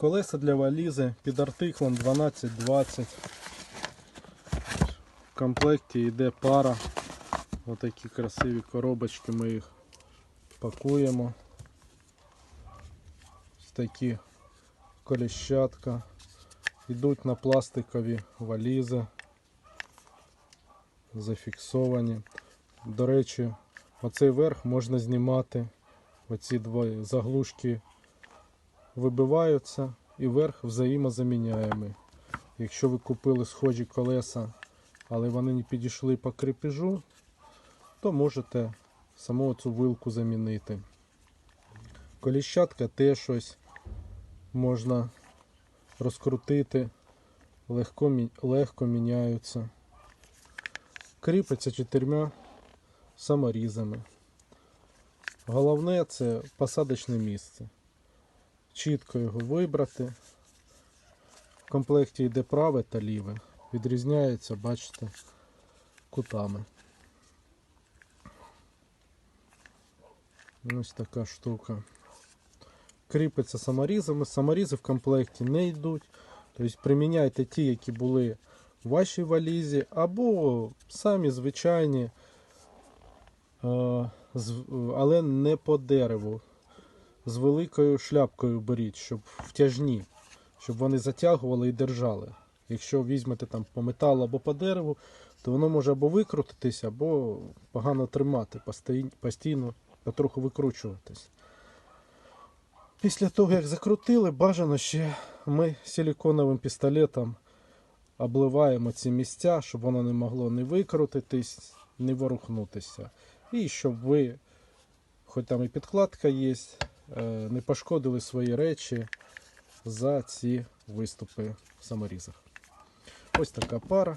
Колеса для валізи під артиклом 1220. В комплекті йде пара. Отакі красиві коробочки ми їх пакуємо. Ось такі коліщатка. Йдуть на пластикові валізи. Зафіксовані. До речі, оцей верх можна знімати. Оці два заглушки вибиваються і верх взаємозаміняємий. Якщо ви купили схожі колеса, але вони не підійшли по крепежу, то можете саму цю вилку замінити. Коліщатка теж щось можна розкрутити, легко, легко міняються. Кріпиться чотирма саморізами. Головне це посадочне місце. Чітко його вибрати. В комплекті йде праве та ліве. Відрізняється, бачите, кутами. Ось така штука. Кріпиться саморізами. Саморізи в комплекті не йдуть. Тобто приміняйте ті, які були в вашій валізі, або самі звичайні, е, але не по дереву. З великою шляпкою беріть, щоб втяжні, щоб вони затягували і держали. Якщо візьмете там по металу або по дереву, то воно може або викрутитися, або погано тримати, постійно потроху викручуватись. Після того, як закрутили, бажано ще ми силіконовим пістолетом обливаємо ці місця, щоб воно не могло не викрутитись, не ворухнутися. І щоб ви, хоч там і підкладка є, не пошкодили свої речі за ці виступи в саморізах. Ось така пара.